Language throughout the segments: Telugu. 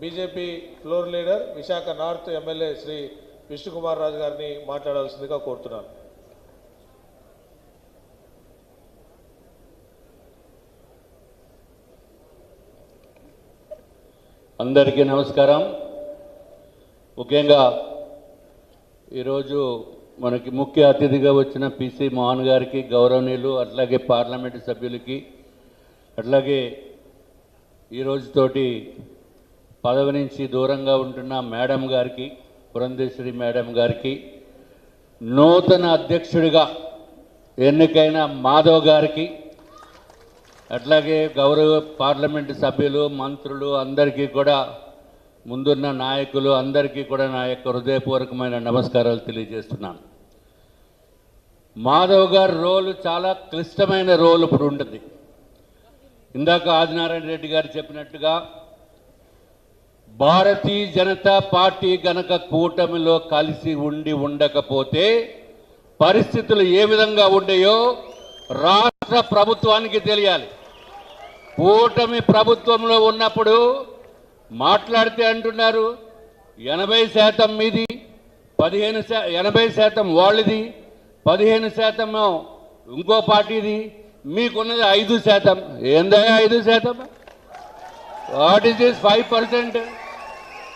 BJP floor leader Visakha north MLA Shri Vishnukumar Raju గారిని మాట్లాడాల్సిందిగా కోరుతున్నాను. అందరికీ నమస్కారం. ముఖ్యంగా ఈరోజు మనకి ముఖ్య అతిథిగా వచ్చిన పిసి మోహన్ గారికి గౌరవనీయులు అట్లాగే పార్లమెంటు సభ్యులకి అట్లాగే ఈ రోజుతోటి పదవి నుంచి దూరంగా ఉంటున్న మేడం గారికి పురంధేశ్వరి మేడం గారికి నూతన అధ్యక్షుడిగా ఎన్నికైన మాధవ్ గారికి అట్లాగే గౌరవ పార్లమెంటు సభ్యులు మంత్రులు అందరికీ కూడా ముందున్న నాయకులు అందరికీ కూడా నా యొక్క హృదయపూర్వకమైన నమస్కారాలు తెలియజేస్తున్నాను. మాధవ్ గారి రోలు చాలా క్లిష్టమైన రోల్ ఇప్పుడు ఉంటుంది. ఇందాక ఆదినారాయణ రెడ్డి గారు చెప్పినట్టుగా భారతీయ జనతా పార్టీ గనక కూటమిలో కలిసి ఉండి ఉండకపోతే పరిస్థితులు ఏ విధంగా ఉండేయో రాష్ట్ర ప్రభుత్వానికి తెలియాలి. కూటమి ప్రభుత్వంలో ఉన్నప్పుడు మాట్లాడితే అంటున్నారు ఎనభై శాతం మీది పదిహేను శా ఎనభై శాతం వాళ్ళది పదిహేను శాతం ఇంకో పార్టీది మీకున్నది ఐదు శాతం. ఏందా ఐదు శాతం? What is this five percent?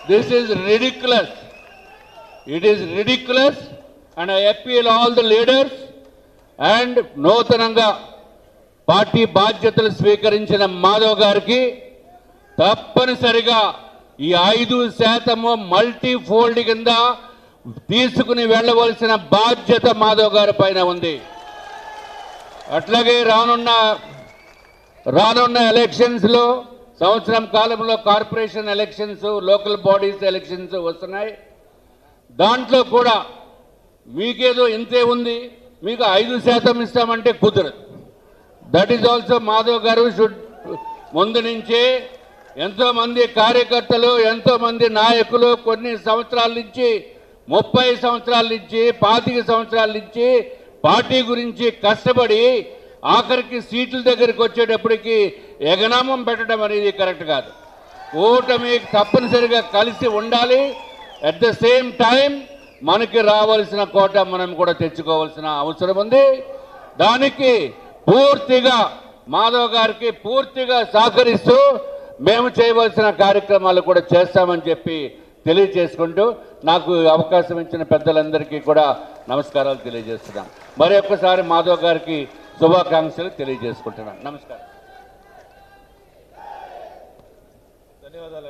This is ridiculous it is ridiculous and I appeal all the leaders and నూతనంగా పార్టీ బాధ్యతలు స్వీకరించిన మాధవ్ గారికి తప్పనిసరిగా ఈ ఐదు శాతము మల్టీ ఫోల్డ్ కింద తీసుకుని వెళ్ళవలసిన బాధ్యత మాధవ్ గారి పైన ఉంది. అట్లాగే రానున్న రానున్న ఎలక్షన్స్లో సంవత్సరం కాలంలో corporation elections local bodies elections వస్తున్నాయి. దాంట్లో కూడా మీకేదో ఇంతే ఉంది మీకు ఐదు శాతం ఇస్తామంటే కుదరదు. దట్ ఈజ్ ఆల్సో మాధవ్ గారు షుడ్ ముందు నుంచే ఎంతోమంది కార్యకర్తలు ఎంతోమంది నాయకులు కొన్ని సంవత్సరాల నుంచి ముప్పై సంవత్సరాల నుంచి పాతిక సంవత్సరాల నుంచి పార్టీ గురించి కష్టపడి ఆఖరికి సీట్ల దగ్గరికి వచ్చేటప్పటికి ఎగనామం పెట్టడం అనేది కరెక్ట్ కాదు. ఓటమి తప్పనిసరిగా కలిసి ఉండాలి. అట్ ద సేమ్ టైం మనకి రావాల్సిన కోట మనం కూడా తెచ్చుకోవాల్సిన అవసరం ఉంది. దానికి పూర్తిగా మాధవ్ గారికి పూర్తిగా సహకరిస్తూ మేము చేయవలసిన కార్యక్రమాలు కూడా చేస్తామని చెప్పి తెలియజేసుకుంటూ నాకు అవకాశం ఇచ్చిన పెద్దలందరికీ కూడా నమస్కారాలు తెలియజేస్తున్నాం. మరి ఒక్కసారి మాధవ్ గారికి శుభాకాంక్షలు తెలియజేసుకుంటున్నాను. నమస్కారం. ధన్యవాదాలు.